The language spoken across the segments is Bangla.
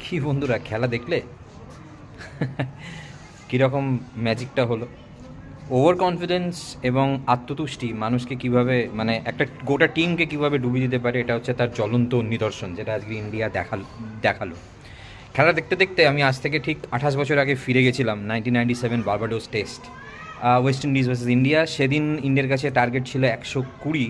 কি বন্ধুরা, খেলা দেখলে? কীরকম ম্যাজিকটা হলো? ওভার কনফিডেন্স এবং আত্মতুষ্টি মানুষকে কীভাবে মানে একটা গোটা টিমকে কীভাবে ডুবিয়ে দিতে পারে, এটা হচ্ছে তার জ্বলন্ত নিদর্শন, যেটা আজকে ইন্ডিয়া দেখাল, দেখাল। খেলা দেখতে দেখতে আমি আজ থেকে ঠিক আঠাশ বছর আগে ফিরে গেছিলাম nineteen ninety seven Barbados test West Indies versus India সেদিন ইন্ডিয়ার কাছে টার্গেট ছিল একশো কুড়ি।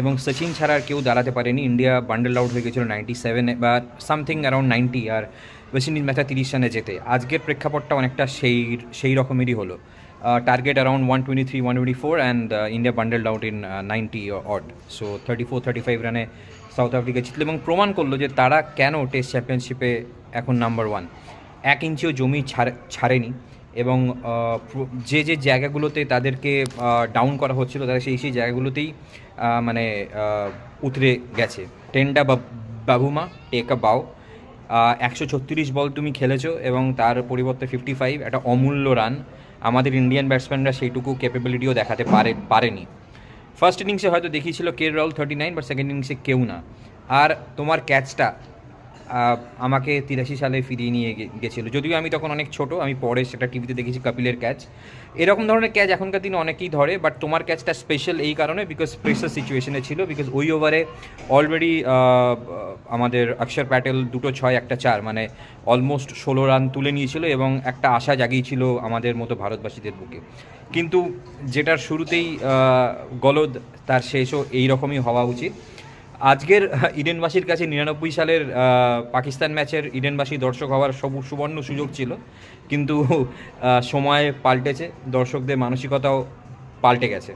এবং সচিন ছাড়া আর কেউ দাঁড়াতে পারেনি। ইন্ডিয়া বান্ডেল আউট হয়ে গেছিল নাইনটি সেভেনে বা সামথিং অ্যারাউন্ড নাইনটি আর ওয়েস্ট ইন্ডিজ ম্যাচটা তিরিশ রানে যেতে আজকের প্রেক্ষাপটটা অনেকটা সেই সেই রকমেরই হলো। Target around one twenty three one twenty four and India bundle out in ninety odd so thirty four thirty five রানে সাউথ আফ্রিকা জিতল এবং প্রমাণ করল যে তারা কেন টেস্ট চ্যাম্পিয়নশিপে এখন নাম্বার ওয়ান এক ইঞ্চিও জমি ছাড়, ছাড়েনি। এবং যে যে জায়গাগুলোতে তাদেরকে ডাউন করা হচ্ছিল, তারা সেই সেই জায়গাগুলোতেই মানে উতরে গেছে। টেন্ডা বাবুমা টেকা বাও একশো ছত্রিশ বল তুমি খেলেছো এবং তার পরিবর্তে ফিফটি ফাইভ একটা অমূল্য রান আমাদের ইন্ডিয়ান ব্যাটসম্যানরা সেইটুকু ক্যাপেবিলিটিও দেখাতে পারে, পারেনি। ফার্স্ট ইনিংসে হয়তো দেখিয়েছিল কে Rahul thirty nine but second ইনিংসে কেউ না। আর তোমার ক্যাচটা আমাকে তিরাশি সালে ফিরিয়ে নিয়ে গেছিল। যদিও আমি তখন অনেক ছোট, আমি পরে সেটা টিভিতে দেখেছি কপিলের ক্যাচ। এরকম ধরনের ক্যাচ এখনকার দিনে অনেকেই ধরে বাট তোমার ক্যাচটা স্পেশাল এই কারণে বিকজ প্রেসার সিচুয়েশনে ছিল বিকজ ওই ওভারে অলরেডি আমাদের অক্ষর প্যাটেল দুটো ছয়, একটা চার মানে অলমোস্ট ষোলো রান তুলে নিয়েছিল এবং একটা আশা জাগিয়েছিল আমাদের মতো ভারতবাসীদের বুকে। কিন্তু যেটার শুরুতেই গলদ তার শেষও এইরকমই হওয়া উচিত। আজকের ইডেনবাসীর কাছে নিরানব্বই সালের পাকিস্তান ম্যাচের ইডেনবাসী দর্শক হওয়ার সবু- সুবর্ণ সুযোগ ছিল। কিন্তু সময় পাল্টেছে, দর্শকদের মানসিকতাও পাল্টে গেছে।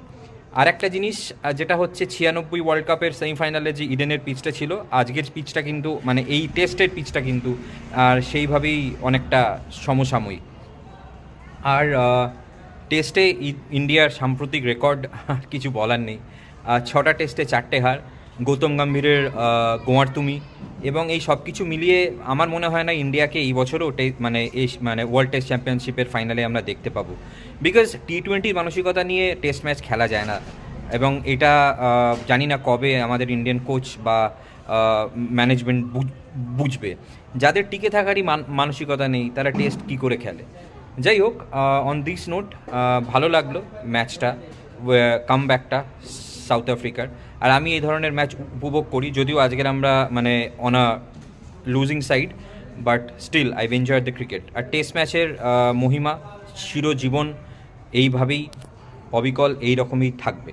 আর একটা জিনিস যেটা হচ্ছে ছিয়ানব্বই ওয়ার্ল্ড কাপের সেমিফাইনালে যে ইডেনের পিচটা ছিল, আজকের পিচটা কিন্তু মানে এই টেস্টের পিচটা কিন্তু, আর সেইভাবেই অনেকটা সমসাময়িক। আর টেস্টে ইন্ডিয়ার সাম্প্রতিক রেকর্ড কিছু বলার নেই। ছটা টেস্টে চারটে হার। গৌতম গম্ভীরের গোয়ার তুমি এবং এই সব কিছু মিলিয়ে আমার মনে হয় না ইন্ডিয়াকে এই বছরও মানে এই মানে ওয়ার্ল্ড টেস্ট চ্যাম্পিয়নশিপের ফাইনালে আমরা দেখতে পাবো। বিকজ টি টোয়েন্টির মানসিকতা নিয়ে টেস্ট ম্যাচ খেলা যায় না। এবং এটা জানি না কবে আমাদের ইন্ডিয়ান কোচ বা ম্যানেজমেন্ট বুঝবে। যাদের টিকে থাকারই মান- মানসিকতা নেই, তারা টেস্ট কী করে খেলে? যাই হোক অন দিস নোট ভালো লাগল ম্যাচটা কাম ব্যাকটা সাউথ আফ্রিকার। আর আমি এই ধরনের ম্যাচ উপভোগ করি, যদিও আজকের আমরা মানে on a losing side but still I enjoy the cricket R test ম্যাচের মহিমা, চিরজীবন, এইভাবেই, অবিকল এই রকমই থাকবে।